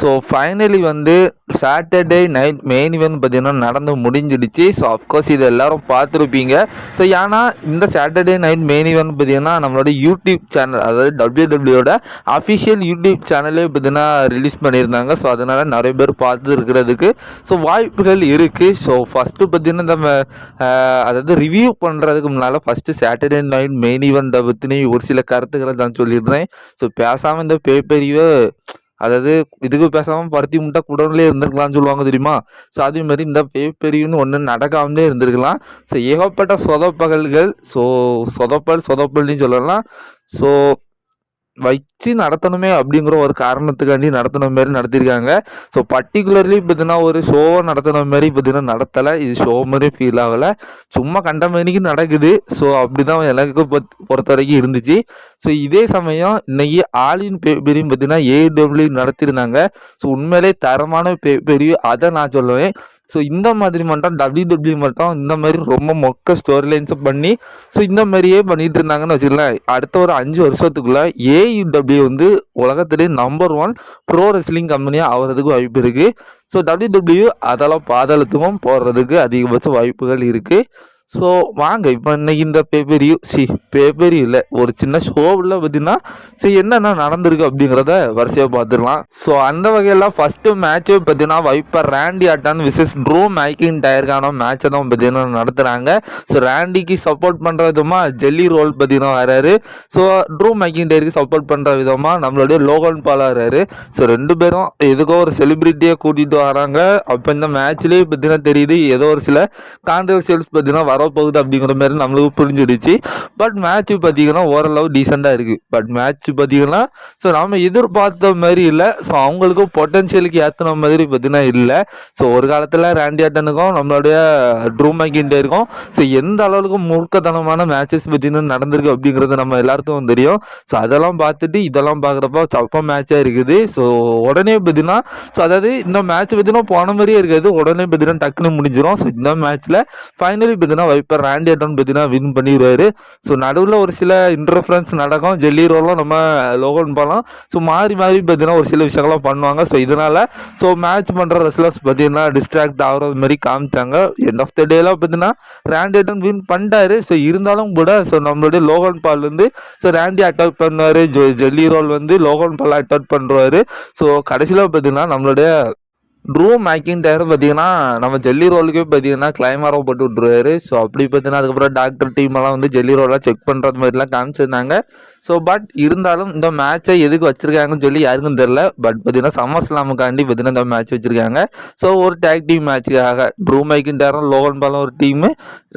So finally வந்து Saturday night main event பார்த்தீங்கன்னா நடந்து முடிஞ்சிடுச்சு. ஸோ அஃப்கோர்ஸ் இது எல்லாரும் பார்த்துருப்பீங்க. ஸோ ஏன்னா இந்த சாட்டர்டே நைட் மெயின் இவெண்ட் பார்த்தீங்கன்னா நம்மளோட யூடியூப் சேனல் அதாவது டபிள்யூ டபிள்யூட அஃபிஷியல் யூடியூப் சேனலே பார்த்தீங்கன்னா ரிலீஸ் பண்ணியிருந்தாங்க. ஸோ அதனால் நிறைய பேர் பார்த்து இருக்கிறதுக்கு ஸோ வாய்ப்புகள் இருக்குது ஸோ ஃபஸ்ட்டு பார்த்தீங்கன்னா நம்ம அதாவது ரிவ்யூ பண்ணுறதுக்கு முன்னால் ஃபஸ்ட்டு சாட்டர்டே நைட் மெயின் இவெண்ட்டை பற்றினே ஒரு சில கருத்துக்களை தான் சொல்லியிருந்தேன். ஸோ பேசாமல் இந்த பேப்பரிவை அதாவது இதுக்கு பேசாமல் பருத்தி முட்டை குடோன்லேயே இருந்திருக்கலாம்னு சொல்லுவாங்க தெரியுமா? ஸோ அதே மாதிரி இந்த பேப்பரின்னு ஒன்று நடக்காமலே இருந்திருக்கலாம். ஸோ ஏகப்பட்ட சொதப்பகல்கள் ஸோ சொதப்பல் சொதப்பல்னு சொல்லலாம். ஸோ வச்சு நடத்தணுமே அப்படிங்கிற ஒரு காரணத்துக்காண்டி நடத்தின மாரி நடத்தியிருக்காங்க ஸோ பர்டிகுலர்லி பார்த்தீங்கன்னா ஒரு ஷோவை நடத்தின மாரி பார்த்தீங்கன்னா நடத்தலை. இது ஷோ மாதிரி ஃபீல் ஆகலை. சும்மா கண்டமேனிக்கு நடக்குது. ஸோ அப்படி தான் எனக்கு பொறுத்த பொறுத்த வரைக்கும் இருந்துச்சு. ஸோ இதே சமயம் இன்னைக்கு ஆலின் பேப்பரியும் பார்த்தீங்கன்னா ஏடபிள்யூ நடத்தியிருந்தாங்க ஸோ உண்மையிலே தரமான பேப்பரி அதை நான் சொல்லுவேன். ஸோ இந்த மாதிரி மட்டும் டபிள்யூ டபிள்யூ மட்டும் இந்த மாதிரி ரொம்ப மொக்க ஸ்டோரி லைன்ஸும் பண்ணி ஸோ இந்த மாதிரியே பண்ணிட்டு இருந்தாங்கன்னு வச்சுக்கலாம் அடுத்த ஒரு அஞ்சு வருஷத்துக்குள்ள ஏஇடபிள்யூ வந்து உலகத்திலே நம்பர் ஒன் ப்ரோ ரெஸ்லிங் கம்பெனியாக ஆகிறதுக்கு வாய்ப்பு இருக்குது ஸோ டபிள்யூ டபிள்யூ அதெல்லாம் பாதாளத்துக்கும் போடுறதுக்கு அதிகபட்ச வாய்ப்புகள் இருக்குது ஸோ வாங்க இப்போ இன்னைக்கு இந்த பேப்பரியும் சி பேப்பரி இல்லை ஒரு சின்ன ஷோவில் பார்த்தீங்கன்னா ஸோ என்னென்ன நடந்திருக்கு அப்படிங்கிறத வரிசையாக பார்த்துடலாம் ஸோ அந்த வகையில் ஃபஸ்ட்டு மேட்ச்சே பார்த்தீங்கன்னா Viper Randy Orton versus Drew making டயருக்கான மேட்சை தான் பார்த்தீங்கன்னா நடத்துகிறாங்க ஸோ ரேண்டிக்கு சப்போர்ட் பண்ணுற விதமாக ஜெல்லி ரோல் பார்த்தீங்கன்னா வராரு. ஸோ ட்ரூ மேக்கிங் டயருக்கு சப்போர்ட் பண்ணுற விதமாக நம்மளுடைய லோகன் பால் வராரு. ஸோ ரெண்டு பேரும் எதுக்கோ ஒரு செலிபிரிட்டியை கூட்டிகிட்டு வராங்க. அப்போ இந்த மேட்ச்லேயே பார்த்தீங்கன்னா தெரியுது ஏதோ ஒரு சில கான்ட்ரவர்சியல்ஸ் பார்த்தீங்கன்னா வரப்போகுது அப்படிங்கிற மாதிரி நம்மளுக்கு புரிஞ்சிடுச்சு. பட் மேட்ச் பார்த்தீங்கன்னா ஓரளவு டீசெண்டாக இருக்குது பட் மேட்ச் பார்த்தீங்கன்னா ஸோ நம்ம எதிர்பார்த்த மாதிரி இல்லை. ஸோ அவங்களுக்கும் பொட்டன்ஷியலுக்கு ஏற்றின மாதிரி பார்த்தீங்கன்னா இல்லை. ஸோ ஒரு காலத்தில் ரேண்டி ஆட்டனுக்கும் நம்மளுடைய ட்ரூ மேக்கின்டே இருக்கும் ஸோ எந்த அளவுக்கு மூர்க்கத்தனமான மேட்சஸ் பார்த்தீங்கன்னா நடந்திருக்கு அப்படிங்கிறது நம்ம எல்லாருக்கும் தெரியும். ஸோ அதெல்லாம் பார்த்துட்டு இதெல்லாம் பார்க்குறப்ப சப்ப மேட்சாக இருக்குது. ஸோ உடனே பார்த்தீங்கன்னா ஸோ அதாவது இந்த மேட்ச் பார்த்தீங்கன்னா போன மாதிரியே இருக்காது. உடனே பார்த்தீங்கன்னா டக்குன்னு முடிஞ்சிடும் ஸோ இந்த மேட்ச்சில் ஃபைனலி பார்த்தீங்கன்னா வைப்பர் ரேண்டி அட்டன் பார்த்தீங்கன்னா வின் பண்ணிடுவாரு ஸோ நடுவில் ஒரு சில இன்டர்ஃபரன்ஸ் நடக்கும். ஜெல்லி ரோலும் நம்ம லோகன் பண்ணலாம் ஸோ மாறி மாறி பார்த்தீங்கன்னா ஒரு சில விஷயங்கள்லாம் பண்ணுவாங்க. ஸோ இதனால் ஸோ மேட்ச் பண்ணுற ரெஸ்லர்ஸ் பார்த்தீங்கன்னா டிஸ்ட்ராக்ட் ஆகிறது மாதிரி காமிச்சாங்க. எண்ட் ஆஃப் த டேலாம் பார்த்தீங்கன்னா ரேண்டி அட்டன் வின் பண்ணிட்டாரு. ஸோ இருந்தாலும் கூட ஸோ நம்மளுடைய லோகன் பால் வந்து ஸோ ரேண்டி அட்டாக் பண்ணுவார். ஜெல்லி ரோல் வந்து லோகன் பால் அட்டாக் பண்ணுறாரு ஸோ கடைசியில் பார்த்தீங்கன்னா நம்மளுடைய ட்ரூ மேக்கிங் டயர் பார்த்தீங்கன்னா நம்ம ஜெல்லி ரோலுக்கே பார்த்தீங்கன்னா கிளைமராக போட்டு விட்ருவாரு ஸோ அப்படி பார்த்தீங்கன்னா அதுக்கப்புறம் டாக்டர் டீம் எல்லாம் வந்து ஜெல்லி ரோலாக செக் பண்ணுறது மாதிரிலாம் காமிச்சிருந்தாங்க. ஸோ பட் இருந்தாலும் இந்த மேட்சை எதுக்கு வச்சுருக்காங்கன்னு சொல்லி யாருக்கும் தெரில பட் பார்த்தீங்கன்னா சம்மர் ஸ்லாமுக்காண்டி பார்த்தீங்கன்னா இந்த மேட்ச் வச்சுருக்காங்க. ஸோ ஒரு டேக் டீம் மேட்சுக்காக ப்ரூமைக்கும் மேக்கிங் லோகன் பாலம் ஒரு டீமு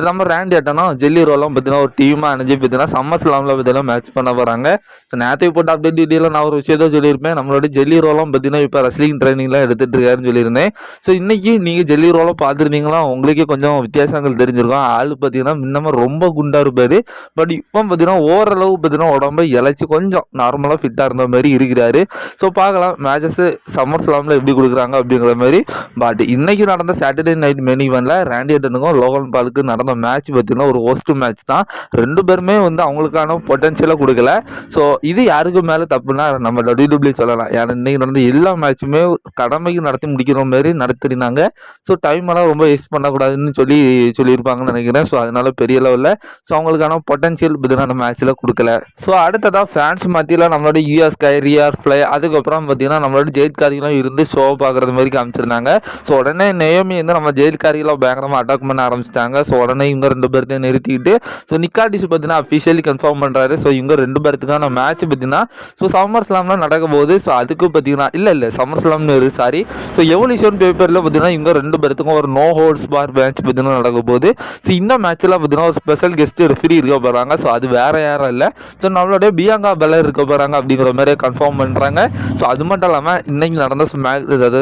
நம்ம ரேண்ட் ஆட்டனும் ஜெல்லி ரோலாம் பார்த்தீங்கன்னா ஒரு டீமாக அணிஞ்சு பார்த்தீங்கன்னா சம்மர் ஸ்லாமில் பார்த்தீங்கன்னா மேட்ச் பண்ண போகிறாங்க ஸோ நேற்று போட்ட அப்டேட் டீட்டெயிலில் நான் ஒரு விஷயத்த சொல்லியிருப்பேன். நம்மளோட ஜெல்லி ரோலாம் பார்த்தீங்கன்னா இப்போ ரெஸ்லிங் ட்ரைனிங்லாம் எடுத்துகிட்டு இருக்காருன்னு சொல்லியிருந்தேன். ஸோ இன்றைக்கி நீங்கள் ஜெல்லி ரோலை பார்த்துருந்தீங்களா உங்களுக்கே கொஞ்சம் வித்தியாசங்கள் தெரிஞ்சிருக்கும். ஆள் பார்த்தீங்கன்னா முன்னமாக ரொம்ப குண்டாக இருப்பார். பட் இப்போ பார்த்தீங்கன்னா ஓரளவு பார்த்தீங்கன்னா உடம்பு ரொம்ப இழைச்சி கொஞ்சம் நார்மலாக ஃபிட்டாக இருந்த மாதிரி இருக்கிறாரு. ஸோ பார்க்கலாம். மேட்சஸ் சம்மர் ஸ்லாமில் எப்படி கொடுக்குறாங்க அப்படிங்கிற மாதிரி. பட் இன்னைக்கு நடந்த சாட்டர்டே நைட் மெனி ஈவெண்ட்டில் ரேண்டி அட்டனுக்கும் லோகன் பாலுக்கு நடந்த மேட்ச் பார்த்தீங்கன்னா ஒரு ஹோஸ்ட் மேட்ச் தான். ரெண்டு பேருமே வந்து அவங்களுக்கான பொட்டன்ஷியலாக கொடுக்கல. ஸோ இது யாருக்கு மேலே தப்புனா நம்ம டபிள்யூ சொல்லலாம். ஏன்னா இன்னைக்கு நடந்த எல்லா மேட்சுமே கடமைக்கு நடத்தி முடிக்கிற மாதிரி நடத்தினாங்க. ஸோ டைம் எல்லாம் ரொம்ப வேஸ்ட் பண்ணக்கூடாதுன்னு சொல்லி சொல்லியிருப்பாங்கன்னு நினைக்கிறேன். ஸோ அதனால பெரிய லெவலில் ஸோ அவங்களுக்கான பொட்டன்ஷியல் பார்த்தீங்கன்னா அந்த மேட்ச்சில் கொடுக்கல. ஸோ அடுத்ததாக ஃபேன்ஸ் மத்தியில் நம்மளோட யூஎஸ் கைரியார் ஃப்ளை அதுக்கப்புறம் பார்த்தீங்கன்னா நம்மளோட ஜெயித்காரிகளும் இருந்து ஷோ பார்க்குறது மாதிரி காமிச்சிருந்தாங்க. ஸோ உடனே நேமி வந்து நம்ம ஜெயித்காரிகளும் பயங்கரமாக அட்டாக் பண்ண ஆரம்பிச்சிட்டாங்க. ஸோ உடனே இவங்க ரெண்டு பேர்த்தையும் நிறுத்திக்கிட்டு ஸோ நிக்காடிஸ் பார்த்தீங்கன்னா அஃபிஷியலி கன்ஃபார்ம் பண்ணுறாரு ஸோ இவங்க ரெண்டு பேர்த்துக்கான மேட்ச் பார்த்தீங்கன்னா ஸோ சம்மர் ஸ்லாம்லாம் நடக்க போகுது ஸோ அதுக்கு பார்த்தீங்கன்னா இல்லை இல்லை சம்மர் ஸ்லாம்னு சாரி ஸோ எவல்யூஷன் பேப்பரில் பார்த்தீங்கன்னா இவங்க ரெண்டு பேர்த்துக்கும் ஒரு நோ ஹோல்ஸ் பார் மேட்ச் பார்த்தீங்கன்னா நடக்க போகுது ஸோ இந்த மேட்ச்சில் பார்த்தீங்கன்னா ஒரு ஸ்பெஷல் கெஸ்ட் ரெஃபரி இருக்க போகிறாங்க ஸோ அது வேறு யாரும் இல்லை. ஸோ நம்மளுடைய பியாங்கா பெலர் இருக்க போகிறாங்க அப்படிங்கிற மாதிரி கன்ஃபார்ம் பண்ணுறாங்க ஸோ அது மட்டும் இல்லாமல் இன்னைக்கு நடந்த மேட்ச் அதாவது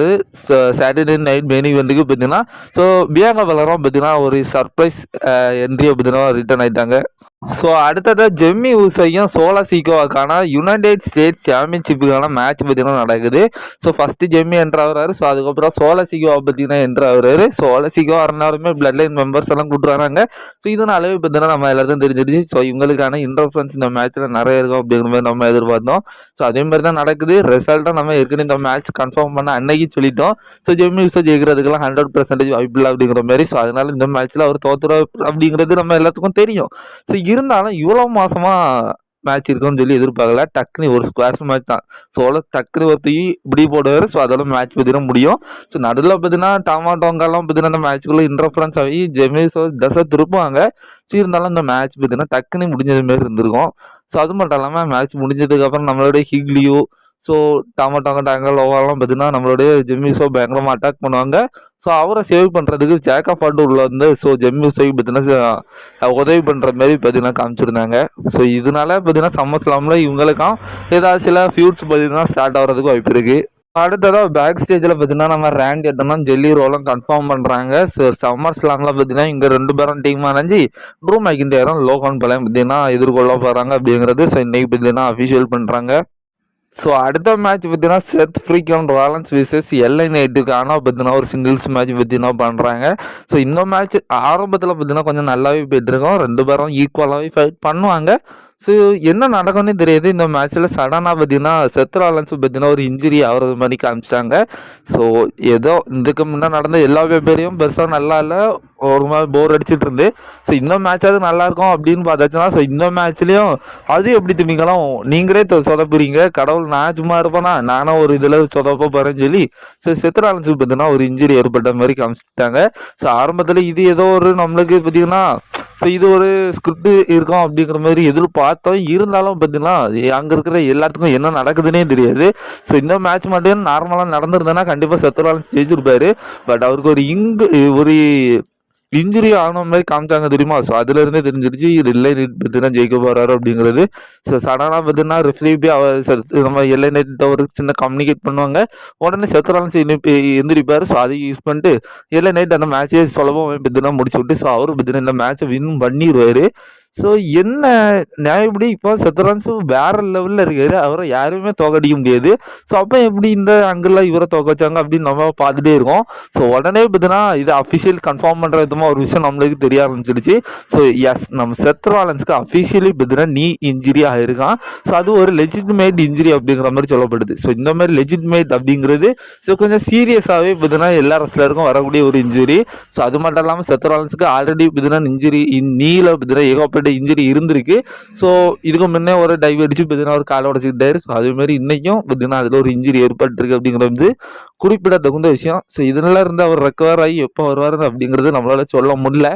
சாட்டர்டே நைட் மெயின் இவெண்ட்டுக்கு பார்த்தீங்கன்னா ஸோ பியாங்கா பெலரும் பார்த்தீங்கன்னா ஒரு சர்ப்ரைஸ் என்ட்ரியை பார்த்தீங்கன்னா ரிட்டர்ன் ஆயிட்டாங்க. ஸோ அடுத்ததாக ஜெம்மி ஊசையும் சோலா சீக்கோவாக்கான யுனைடெட் ஸ்டேட்ஸ் சாம்பியன்ஷிப்புக்கான மேட்ச் பார்த்தீங்கன்னா நடக்குது. ஸோ ஃபஸ்ட்டு ஜெம்மி என்ற ஆகுறாரு. ஸோ அதுக்கப்புறம் சோலா சீக்கோவா பார்த்தீங்கன்னா என்ற ஆகுறாரு. சோலா சீக்கோவா இருந்தாலுமே பிளட் லைன் மெம்பர்ஸ் எல்லாம் கூட்டுறாங்க ஸோ இதனாலவே பார்த்தீங்கன்னா நம்ம எல்லாத்தையும் தெரிஞ்சிருச்சு. ஸோ இவங்களுக்கான இன்டர்ஃபரன்ஸ் இந்த மேட்ச்சில் நிறைய இருக்கும் அப்படிங்கிற மாதிரி நம்ம எதிர்பார்த்தோம். ஸோ அதே மாதிரி தான் நடக்குது. ரிசல்ட்டாக நம்ம ஏற்கனவே இந்த மேட்ச் கன்ஃபார்ம் பண்ண அன்னைக்கு சொல்லிட்டோம். ஸோ ஜெம்மி ஊசை ஜெயிக்கிறதுக்கெல்லாம் ஹண்ட்ரட் பர்சன்டேஜ் வாய்ப்பு இல்லை அப்படிங்கிற மாதிரி. ஸோ அதனால இந்த மேட்ச்சில் அவர் தோத்துற அப்படிங்கிறது நம்ம எல்லாத்துக்கும் தெரியும். ஸோ இருந்தாலும் இவ்வளோ மாசமாக மேட்ச் இருக்குன்னு சொல்லி எதிர்பார்க்கல. டக்குனு ஒரு ஸ்கொயர்ஸ் மேட்ச் தான். ஸோ அவ்வளோ டக்குனு ஒருத்தி இப்படி போடுவார். ஸோ அதெல்லாம் மேட்ச் பற்றின முடியும். ஸோ நடுவில் பார்த்தீங்கன்னா டாமா டோங்காலாம் பார்த்தீங்கன்னா அந்த மேட்ச்சுக்குள்ளே இன்டர்ஃபரன்ஸ் ஆகி ஜெமிஸோ தசை திருப்புவாங்க. ஸோ இருந்தாலும் இந்த மேட்ச் பார்த்தீங்கன்னா டக்குனு முடிஞ்சது மாரி இருந்திருக்கும். ஸோ அது மட்டும் இல்லாமல் மேட்ச் முடிஞ்சதுக்கப்புறம் நம்மளுடைய ஹிக்லியோ ஸோ டாமா டாங்கா டாங்கல் ஓவரெல்லாம் பார்த்தீங்கன்னா நம்மளுடைய ஜெமிஸோ பயங்கரமாக அட்டாக் பண்ணுவாங்க. ஸோ அவரை சேவ் பண்ணுறதுக்கு ஜேக்கா ஃபால்ட்டு உள்ள வந்து ஸோ ஜெம்மிஸோக்கு பார்த்தீங்கன்னா உதவி பண்ணுற மாரி பார்த்தீங்கன்னா காமிச்சிருந்தாங்க. ஸோ இதனால பார்த்தீங்கன்னா சம்மஸ்லாமில் இவங்களுக்கும் ஏதாவது சில ஃபியூட்ஸ் பார்த்தீங்கன்னா ஸ்டார்ட் ஆகிறதுக்கு வாய்ப்பு இருக்குது அடுத்ததாக பேக் ஸ்டேஜில் பார்த்தீங்கன்னா நம்ம ரேங்க் எடுத்தோம்னா ஜெல்லி ரோலும் கன்ஃபார்ம் பண்ணுறாங்க ஸோ சம்மர் ஸ்லாமில் பார்த்தீங்கன்னா இங்கே ரெண்டு பேரும் டீம் அணைஞ்சி ட்ரூ மேக்கிண்டேரும் லோகன் பழையம் பார்த்தீங்கன்னா எதிர்கொள்ள போகிறாங்க அப்படிங்கிறது ஸோ இன்றைக்கி பார்த்தீங்கன்னா அஃபிஷியல் பண்ணுறாங்க ஸோ அடுத்த மேட்ச் பார்த்தீங்கன்னா Seth freaking Rollins versus L நைட்டுக்கான பார்த்தீங்கன்னா ஒரு சிங்கிள்ஸ் மேட்ச் பார்த்தீங்கன்னா பண்ணுறாங்க ஸோ இந்த மேட்ச் ஆரம்பத்தில் பார்த்தீங்கன்னா கொஞ்சம் நல்லாவே போயிட்டுருக்கோம் ரெண்டு பேரும் ஈக்குவலாகவே ஃபைட் பண்ணுவாங்க. ஸோ என்ன நடக்கும்னே தெரியாது. இந்த மேட்ச்சில் சடனாக பார்த்தீங்கன்னா செத்ரா அலன்ஸ் பார்த்தீங்கன்னா ஒரு இன்ஜுரி ஆகிறது மாதிரி காமிச்சிட்டாங்க ஸோ ஏதோ இதுக்கு முன்னே நடந்த எல்லா பேரையும் பெருசாக நல்லா இல்லை. ஒரு மாதிரி போர் அடிச்சுட்டு இருந்து. ஸோ இந்த மேட்சாவது நல்லாயிருக்கும் அப்படின்னு பார்த்தாச்சுன்னா ஸோ இந்த மேட்ச்லேயும் அது எப்படி திமிங்கலாம் நீங்களே சொதப்புறீங்க. கடவுள் நான் சும்மா இருப்பேனா? நானும் ஒரு இதில் சொதப்ப போகிறேன்னு சொல்லி ஸோ செத்துராலன்ஸுக்கு பார்த்தீங்கன்னா ஒரு இன்ஜுரி ஏற்பட்ட மாதிரி காமிச்சிட்டாங்க. ஸோ ஆரம்பத்தில் இது ஏதோ ஒரு நம்மளுக்கு பார்த்தீங்கன்னா ஸோ இது ஒரு ஸ்கிரிப்ட் இருக்கும் அப்படிங்கிற மாதிரி பார்த்தோம். இருந்தாலும் பார்த்தீங்கன்னா அங்கே இருக்கிற எல்லாத்துக்கும் என்ன நடக்குதுன்னே தெரியாது. ஸோ இந்த மேட்ச் மட்டும் நார்மலாக நடந்திருந்தேன்னா கண்டிப்பாக செத்துராலன்ஸ் ஜெயிச்சிருப்பாரு. பட் அவருக்கு ஒரு இங்கு ஒரு இன்ஜுரி ஆன மாதிரி காமிச்சாங்க தெரியுமா? ஸோ அதுலேருந்தே தெரிஞ்சிருச்சு இது இல்லை பார்த்தீங்கன்னா ஜெயிக்க போகிறாரு அப்படிங்கிறது. ஸோ சடனாக பார்த்தீங்கன்னா ரெஃப்ரி போய் அவர் நம்ம எல்லை நைட்டு ஒரு சின்ன கம்யூனிகேட் பண்ணுவாங்க. உடனே செத்துராலன்ஸ் எந்திரிப்பார். ஸோ அதை யூஸ் பண்ணிட்டு எல்லை நைட் அந்த மேட்சே சுலபமாக பார்த்தீங்கன்னா முடிச்சு விட்டு. ஸோ அவரு பார்த்தீங்கன்னா இந்த மேட்சை வின் பண்ணிடுவார் ஸோ என்ன நியாயப்படி இப்போ செத்துரான்ஸ் வேற லெவலில் இருக்காரு. அவரை யாருமே தோக்கடிக்க முடியாது. ஸோ அப்போ எப்படி இந்த அங்கெல்லாம் இவரை தோக்க வச்சாங்க அப்படின்னு நம்ம பார்த்துட்டே இருக்கோம். ஸோ உடனே பார்த்தீங்கன்னா இது அஃபிஷியல் கன்ஃபார்ம் பண்ணுற விதமாக ஒரு விஷயம் நம்மளுக்கு தெரிய ஆரம்பிச்சிடுச்சு. ஸோ எஸ் நம்ம செத்ராலன்ஸ்க்கு அஃபிஷியலி பார்த்தீங்கன்னா நீ இன்ஜுரி ஆகிருக்கான் ஸோ அது ஒரு லெஜிட்மேட் இன்ஜுரி அப்படிங்கிற மாதிரி சொல்லப்படுது. ஸோ இந்த மாதிரி லெஜிட்மேட் அப்படிங்கிறது ஸோ கொஞ்சம் சீரியஸாகவே பார்த்தீங்கன்னா எல்லா ரெஸ்லருக்கும் வரக்கூடிய ஒரு இன்ஜுரி ஸோ அது மட்டும் இல்லாமல் செத்ராலன்ஸுக்கு ஆல்ரெடி பார்த்தீங்கன்னா இன்ஜுரி நீல பார்த்தீங்கன்னா ஏகப்பட்ட இன்ஜுரி இருந்திருக்கு. ஸோ இதுக்கு முன்னே ஒரு டைவ் அடிச்சு பார்த்தீங்கன்னா ஒரு காலை உடச்சிக்கிட்டாரு. ஸோ அதேமாதிரி இன்றைக்கும் பார்த்தீங்கன்னா அதில் ஒரு இன்ஜுரி ஏற்பட்டிருக்கு அப்படிங்கிறது வந்து குறிப்பிடத்தகுந்த விஷயம். ஸோ இதனால இருந்து அவர் ரெக்கவர் ஆகி எப்போ வருவார் அப்படிங்கிறது நம்மளால் சொல்ல முடியல.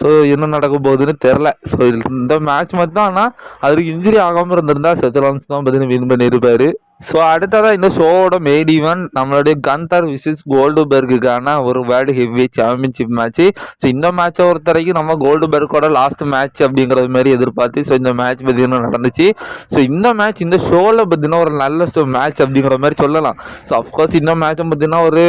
ஸோ என்ன நடக்க போகுதுன்னு தெரில ஸோ இந்த மேட்ச் மட்டும் ஆனால் அவருக்கு இன்ஜுரி ஆகாமல் இருந்திருந்தா செத்தலான்ஸ் தான் பார்த்தீங்கன்னா வின் பண்ணியிருப்பார். ஸோ அடுத்ததாக இந்த ஷோவோட மெயின் ஈவெண்ட் நம்மளுடைய கந்தர் கோல்டு கோல்டுபெர்க்குக்கான ஒரு world heavy championship match so இந்த மேட்சை ஒருத்தரைக்கும் நம்ம கோல்டுபெர்க்கோட லாஸ்ட் மேட்ச் அப்படிங்கிறது மாதிரி எதிர்பார்த்து ஸோ இந்த மேட்ச் பார்த்தீங்கன்னா நடந்துச்சு? ஸோ இந்த மேட்ச் இந்த ஷோவில் பார்த்தீங்கன்னா ஒரு நல்ல மேட்ச் அப்படிங்கிற மாதிரி சொல்லலாம். ஸோ அஃப்கோர்ஸ் இந்த மேட்சும் பார்த்தீங்கன்னா ஒரு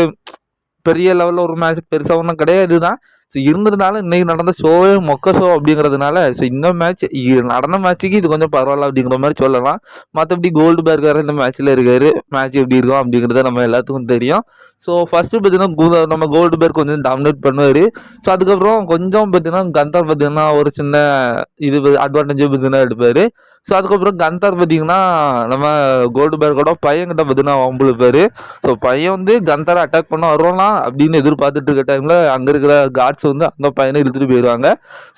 பெரிய லெவலில் ஒரு மேட்ச் பெருசாக ஒன்றும் கிடையாது தான். ஸோ இருந்திருந்தாலும் இன்றைக்கி நடந்த ஷோவே மொக்க ஷோ அப்படிங்கிறதுனால ஸோ இந்த மேட்ச் நடந்த மேட்ச்சுக்கு இது கொஞ்சம் பரவாயில்ல அப்படிங்கிற மாதிரி சொல்லலாம். மற்றபடி கோல்டு பேர்கர் இந்த மேட்ச்சில் இருக்காரு. மேட்ச் எப்படி இருக்கும் அப்படிங்கிறது நம்ம எல்லாத்துக்கும் தெரியும். ஸோ ஃபஸ்ட்டு பார்த்தீங்கன்னா நம்ம கோல்டு பேர் கொஞ்சம் டாமினேட் பண்ணுவார். ஸோ அதுக்கப்புறம் கொஞ்சம் பார்த்தீங்கன்னா கந்தர் பார்த்தீங்கன்னா ஒரு சின்ன இது அட்வான்டேஜ் பார்த்தீங்கன்னா எடுப்பார். ஸோ அதுக்கப்புறம் கந்தார் பார்த்தீங்கன்னா நம்ம கோல்டு பேர்கோட பையன்கிட்ட பார்த்தீங்கன்னா பேர். ஸோ பையன் வந்து கந்தாரை அட்டாக் பண்ண வருவானா அப்படின்னு எதிர்பார்த்துட்டு இருக்க டைமில் அங்கே இருக்கிற காட்ஸ் வந்து அந்த பையனை இழுத்துட்டு போயிடுவாங்க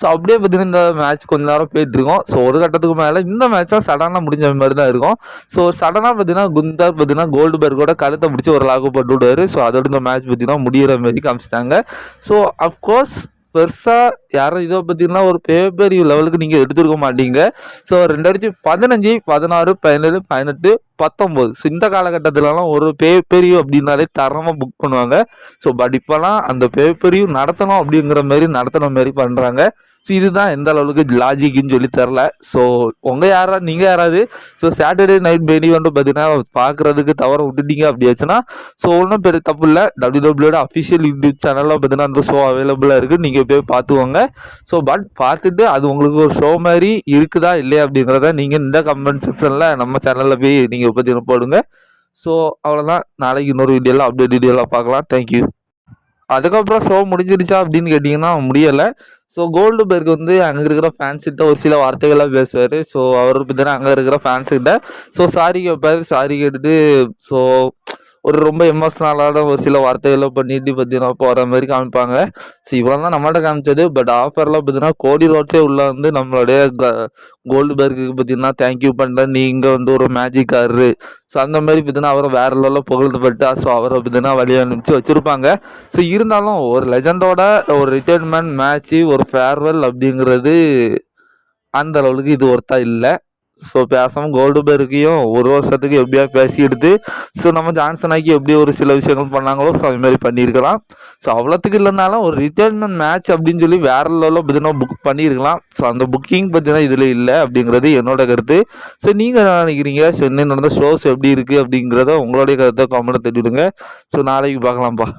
ஸோ அப்படியே பார்த்தீங்கன்னா இந்த மேட்ச் கொஞ்ச நேரம் போயிட்டுருக்கோம் ஸோ ஒரு கட்டத்துக்கு மேலே இந்த மேட்ச்சாக சடனாக முடிஞ்ச மாதிரி தான் இருக்கும். ஸோ சடனாக பார்த்தீங்கன்னா குந்தார் பார்த்தீங்கன்னா கோல்டு பேர்கோட கழுத்தை பிடிச்சி ஒரு லாகு போட்டு விடுவாரு. ஸோ அதோட இந்த மேட்ச் பார்த்தீங்கன்னா முடிகிற மாதிரி காமிச்சிட்டாங்க. ஸோ அஃப்கோர்ஸ் பெருசாக யாரும் இதை பார்த்தீங்கன்னா ஒரு பெரிய லெவலுக்கு நீங்கள் எடுத்துருக்க மாட்டீங்க. ஸோ ரெண்டாயிரத்தி பதினஞ்சு பதினாறு பதினேழு பதினெட்டு பத்தொம்போது ஸோ இந்த காலகட்டத்திலலாம் ஒரு பே அப்படின்னாலே தரமாக புக் பண்ணுவாங்க. ஸோ பட் இப்போலாம் அந்த பேப்பரியும் நடத்தணும் அப்படிங்கிற மாதிரி நடத்தின மாதிரி பண்ணுறாங்க ஸோ இதுதான் எந்த அளவுக்கு லாஜிக்குன்னு சொல்லி தெரில ஸோ உங்கள் யாரா நீங்கள் யாராவது ஸோ சாட்டர்டே நைட் மெயின் வந்து பார்த்தீங்கன்னா பார்க்குறதுக்கு தவற விட்டுட்டீங்க அப்படியாச்சுன்னா ஸோ ஒன்றும் பெரிய தப்பு இல்லை. டபிள்யூ டபிள்யூட அஃபிஷியல் யூடியூப் சேனலில் பார்த்தீங்கன்னா அந்த ஷோ அவைலபிளாக இருக்குது நீங்கள் போய் பார்த்துக்கோங்க. ஸோ பட் பார்த்துட்டு அது உங்களுக்கு ஒரு ஷோ மாதிரி இருக்குதா இல்லையா அப்படிங்கிறத நீங்கள் இந்த கமெண்ட் செக்ஷனில் நம்ம சேனலில் போய் நீங்கள் பார்த்தீங்கன்னா போடுங்க. ஸோ அவ்வளோதான் நாளைக்கு இன்னொரு வீடியோவில் அப்டேட் வீடியோவில் பார்க்கலாம். தேங்க்யூ அதுக்கப்புறம் ஷோ முடிஞ்சிருச்சா அப்படின்னு கேட்டிங்கன்னா முடியலை. ஸோ கோல்டு பெர்க் வந்து அங்கே இருக்கிற ஃபேன்ஸ்கிட்ட ஒரு சில வார்த்தைகள்லாம் பேசுவார். ஸோ அவர் பார்த்தீங்கன்னா அங்கே இருக்கிற ஃபேன்ஸ்கிட்ட ஸோ சாரி கேட்பார் சாரி கேட்டுட்டு ஸோ ஒரு ரொம்ப எமோஷ்னலான ஒரு சில வார்த்தைகளை பண்ணிட்டு பார்த்தீங்கன்னா போகிற மாதிரி காமிப்பாங்க. ஸோ இவ்வளோ தான் நம்மள்ட்ட காமிச்சது. பட் ஆஃபர்லாம் பார்த்தீங்கன்னா கோடி ரோட்ஸே உள்ளே வந்து நம்மளுடைய கோல்டு பேர்க்கு பார்த்தீங்கன்னா தேங்க்யூ பண்ணுறேன் நீங்கள் வந்து ஒரு மேஜிக் காரரு. ஸோ அந்த மாதிரி பார்த்தீங்கன்னா அவரை வேற லெவலில் புகழ்ந்துப்பட்டு ஸோ அவரை பார்த்தீங்கன்னா வழி அனுப்பிச்சு வச்சுருப்பாங்க. ஸோ இருந்தாலும் ஒரு லெஜண்டோட ஒரு ரிட்டைர்மெண்ட் மேட்ச்சு ஒரு ஃபேர்வெல் அப்படிங்கிறது அந்த அளவுக்கு இது ஒர்த்தாக இல்லை. ஸோ பேசாமல் கோல்டுபர்க்கையும் ஒரு வருஷத்துக்கு எப்படியா பேசி எடுத்து ஸோ நம்ம ஜான்சன் ஆக்கி எப்படி ஒரு சில விஷயங்கள் பண்ணாங்களோ ஸோ அது மாதிரி பண்ணியிருக்கலாம். ஸோ அவ்வளோத்துக்கு இல்லைனாலும் ஒரு ரிட்டைர்மெண்ட் மேட்ச் அப்படின்னு சொல்லி வேற லெவலில் பார்த்தீங்கன்னா புக் பண்ணியிருக்கலாம். ஸோ அந்த புக்கிங் பார்த்தீங்கன்னா இதில் இல்லை அப்படிங்கிறது என்னோட கருத்து. ஸோ நீங்கள் என்ன நினைக்கிறீங்க? ஸோ என்ன நடந்த ஷோஸ் எப்படி இருக்குது அப்படிங்கிறத உங்களுடைய கருத்தை கமெண்ட் தெரிவிடுங்க ஸோ நாளைக்கு பார்க்கலாம்ப்பா.